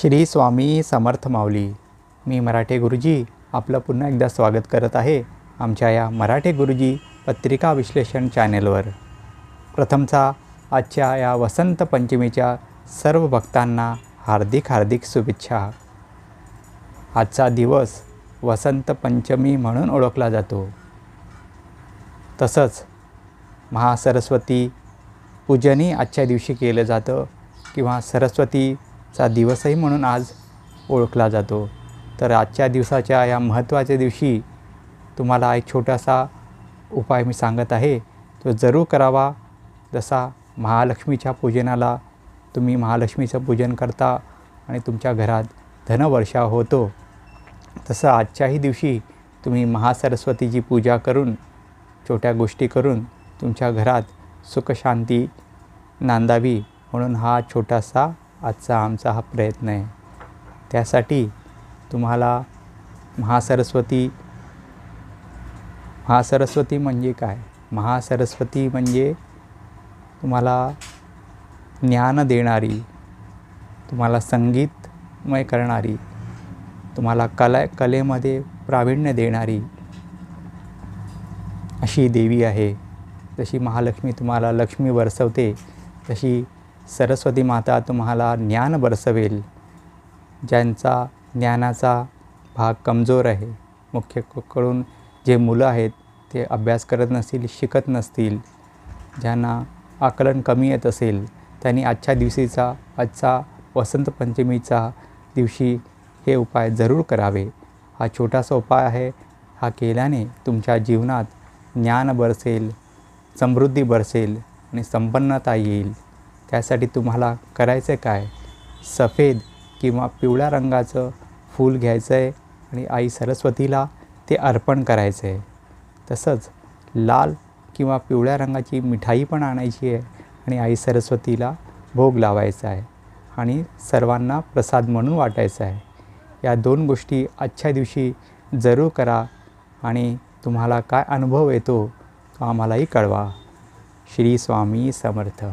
श्री स्वामी समर्थ माऊली. मी मराठे गुरुजी आपलं पुन्हा एकदा स्वागत करत आहे आमच्या या मराठे गुरुजी पत्रिका विश्लेषण चॅनेलवर. प्रथमचा आजच्या या वसंत पंचमीच्या सर्व भक्तांना हार्दिक हार्दिक शुभेच्छा. आजचा दिवस वसंत पंचमी म्हणून ओळखला जातो. तसंच महासरस्वती पूजनही आजच्या दिवशी केलं जातं किंवा सरस्वती चा दिवसही म्हणून आज ओळखला जातो. तर आजच्या दिवसाच्या या महत्त्वाच्या दिवशी तुम्हाला एक छोटासा उपाय मी सांगत आहे. तो जरूर करावा. जसा महालक्ष्मीच्या पूजनाला तुम्ही महालक्ष्मीचं पूजन करता आणि तुमच्या घरात धनवर्षा होतो तसं आजच्याही दिवशी तुम्ही महासरस्वतीची पूजा करून छोट्या गोष्टी करून तुमच्या घरात सुखशांती नांदावी म्हणून हा छोटासा आजचा आमचा हा प्रयत्न आहे. त्यासाठी तुम्हाला महासरस्वती महासरस्वती म्हणजे काय? महासरस्वती म्हणजे तुम्हाला ज्ञान देणारी तुम्हाला संगीतमय करणारी तुम्हाला कला कलेमध्ये प्रावीण्य देणारी अशी देवी आहे. जशी महालक्ष्मी तुम्हाला लक्ष्मी बरसवते तशी सरस्वती माता तुम्हाला ज्ञान बरसवेल. ज्यांचा ज्ञानाचा भाग कमजोर आहे मुख्य करून जे मुलं आहेत ते अभ्यास करत नसतील शिकत नसतील ज्यांना आकलन कमी येत असेल त्यांनी आजच्या दिवशीचा आजचा वसंत पंचमीचा दिवशी हे उपाय जरूर करावे. हा छोटासा उपाय आहे हा केल्याने तुमच्या जीवनात ज्ञान बरसेल समृद्धी बरसेल आणि संपन्नता येईल. त्यासाठी तुम्हाला करायचं काय? सफेद किंवा पिवळ्या रंगाचं फूल घ्यायचं आहे आणि आई सरस्वतीला ते अर्पण करायचं आहे तसंच लाल किंवा पिवळ्या रंगाची मिठाई पण आणायची आहे आणि आई सरस्वतीला भोग लावायचा आहे आणि सर्वांना प्रसाद म्हणून वाटायचा आहे. या दोन गोष्टी आजच्या दिवशी जरूर करा आणि तुम्हाला काय अनुभव येतो तो आम्हालाही कळवा. श्री स्वामी समर्थ.